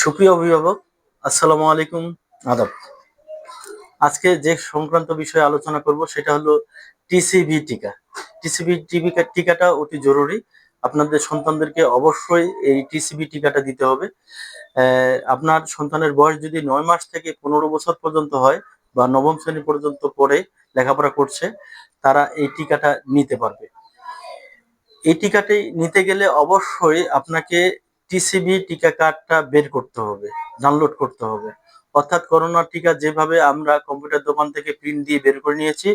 সুপ্রিয় অভিভাবক আসসালামু আলাইকুম। আদাব। আজকে যে সংক্রান্ত বিষয়ে আলোচনা করব সেটা হলো টিসিবি টিকা। টিসিবি টিবি টিকাটা অতি জরুরি। আপনাদের সন্তানদেরকে অবশ্যই এই টিসিবি টিকাটা দিতে হবে। আপনার সন্তানের বয়স যদি নয় মাস থেকে পনেরো বছর পর্যন্ত হয় বা নবম শ্রেণি পর্যন্ত পড়ে লেখাপড়া করছে তারা এই টিকাটা নিতে পারবে। এই টিকাটি নিতে গেলে অবশ্যই আপনাকে টিসিবি টিকা কার্ডটা বের করতে হবে ডাউনলোড করতে হবে। অর্থাৎ করোনা টিকা যেভাবে আমরা কম্পিউটার দোকান থেকে প্রিন্ট দিয়ে বের করে নিয়েছি,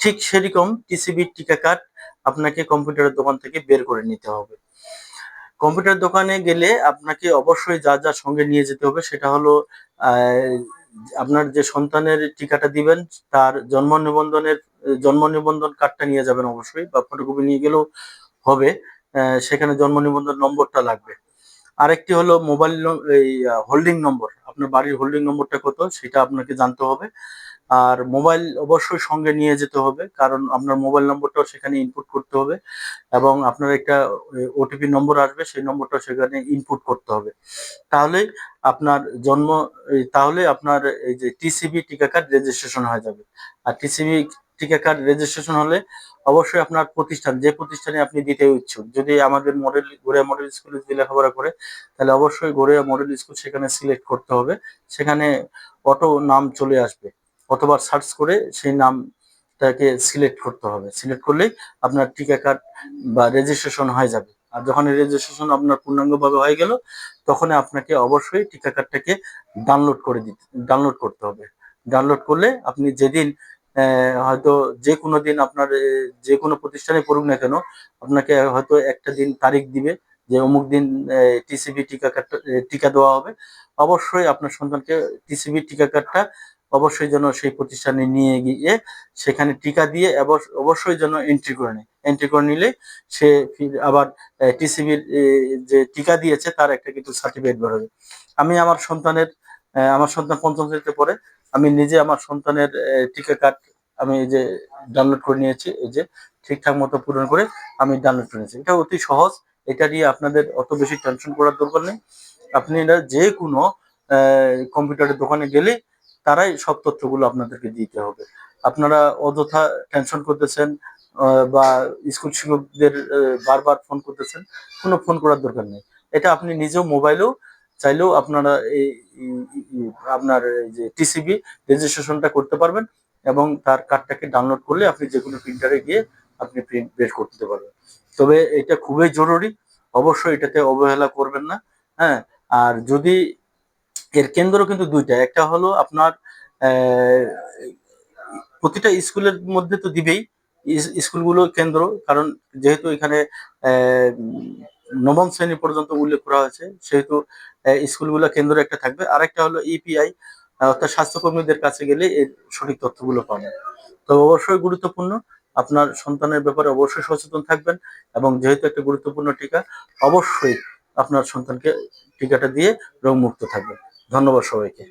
ঠিক সেরকম টিসিবি টিকা কার্ড আপনাকে কম্পিউটারের দোকান থেকে বের করে নিতে হবে। কম্পিউটার দোকানে গেলে আপনাকে অবশ্যই যা যা সঙ্গে নিয়ে যেতে হবে, সেটা হলো আপনার যে সন্তানের টিকাটা দিবেন, তার জন্ম নিবন্ধনের, জন্ম নিবন্ধন কার্ডটা নিয়ে যাবেন অবশ্যই, বা ফটোকপি নিয়ে গেলেও হবে সেখানে জন্ম নিবন্ধন নম্বরটা লাগবে। আরেকটি হলো মোবাইল এই হোল্ডিং নম্বর আপনার বাড়ির হোল্ডিং নম্বরটা কত, সেটা আপনাকে জানতে হবে। আর মোবাইল অবশ্যই সঙ্গে নিয়ে যেতে হবে, কারণ আপনার মোবাইল নম্বরটাও সেখানে ইনপুট করতে হবে এবং আপনার একটা ওটিপি নম্বর আসবে, সেই নম্বরটাও সেখানে ইনপুট করতে হবে। তাহলে আপনার জন্ম তাহলে আপনার এই যে টিসিবি টিকা কার্ড রেজিস্ট্রেশন হয়ে যাবে। আর টিসিবি টিকা কার্ড রেজিস্ট্রেশন হলে অবশ্যই আপনার প্রতিষ্ঠান, যে প্রতিষ্ঠানে আপনি দিতে ইচ্ছুক, যদি আমাদের মডেল গোড়িয়া মডেল স্কুলে যদি লেখাপড়া করে, তাহলে অবশ্যই গোড়িয়া মডেল স্কুল সেখানে সিলেক্ট করতে হবে। সেখানে অটো নাম চলে আসবে, অথবা সার্চ করে সেই নামটাকে সিলেক্ট করতে হবে। সিলেক্ট করলেই আপনার টিকা কার্ড বা রেজিস্ট্রেশন হয়ে যাবে। আর যখন রেজিস্ট্রেশন আপনার পূর্ণাঙ্গভাবে হয়ে গেল তখন আপনাকে অবশ্যই টিকা কার্ডটাকে ডাউনলোড করে দিতে ডাউনলোড করতে হবে। ডাউনলোড করলে আপনি যেদিন হয়তো যে কোনো দিন আপনার যে কোনো প্রতিষ্ঠানে পড়ুক না কেন, আপনাকে হয়তো একটা দিন তারিখ দিবে যে অমুক দিন টিসিবি টিকা কার্ডটা টিকা দেওয়া হবে। অবশ্যই আপনার সন্তানকে টিসিবি টিকা কার্ডটা অবশ্যই যেন সেই প্রতিষ্ঠানে নিয়ে গিয়ে সেখানে টিকা দিয়ে অবশ্য- অবশ্যই যেন এন্ট্রি করে নেয়। এন্ট্রি করে নিলে সে আবার টিসিবির যে টিকা দিয়েছে তার একটা কিন্তু সার্টিফিকেট বেরোবে। আমি আমার সন্তানের আমার সন্তান পঞ্চম শ্রেণীতে পড়ে আমি নিজে আমার সন্তানের টিকা কার্ড আমি এই যে ডাউনলোড করে নিয়েছি, এই যে ঠিকঠাক মতো পূরণ করে আমি ডাউনলোড করে নিয়েছি। এটা অতি সহজ, এটা নিয়ে আপনাদের অত বেশি টেনশন করার দরকার নেই। আপনি এটা যে কোনো কম্পিউটারের দোকানে গেলে তারাই সব তথ্যগুলো আপনাদেরকে দিতে হবে। আপনারা অযথা টেনশন করতেছেন বা স্কুল শিক্ষকদের বারবার ফোন করতেছেন, কোনো ফোন করার দরকার নেই। এটা আপনি নিজেও মোবাইলেও চাইলেও আপনারা এই আপনার যে টিসিবি রেজিস্ট্রেশনটা করতে পারবেন এবং তার কার্ডটাকে ডাউনলোড করলে আপনি যে কোনো প্রিন্টারে গিয়ে আপনি প্রিন্ট বের করতে পারবেন। তবে এটা খুবই জরুরি। অবশ্যই এটাতে অবহেলা করবেন না হ্যাঁ? আর যদি এর কেন্দ্র কিন্তু দুইটা, একটা হলো আপনার প্রতিটা স্কুলের মধ্যে তো দিবেই স্কুলগুলো কেন্দ্র, কারণ যেহেতু এখানে নবম শ্রেণি পর্যন্ত উল্লেখ করা হয়েছে। সেহেতু স্কুলগুলো কেন্দ্র একটা থাকবে। আর একটা হলো ইপিআই অর্থাৎ স্বাস্থ্যকর্মীদের কাছে গেলে এর সঠিক তথ্যগুলো পাবেন। তো অবশ্যই গুরুত্বপূর্ণ। আপনার সন্তানের ব্যাপারে অবশ্যই সচেতন থাকবেন এবং যেহেতু একটা গুরুত্বপূর্ণ টিকা, অবশ্যই আপনার সন্তানকে টিকাটা দিয়ে রোগমুক্ত থাকবেন। ধন্যবাদ সবাইকে।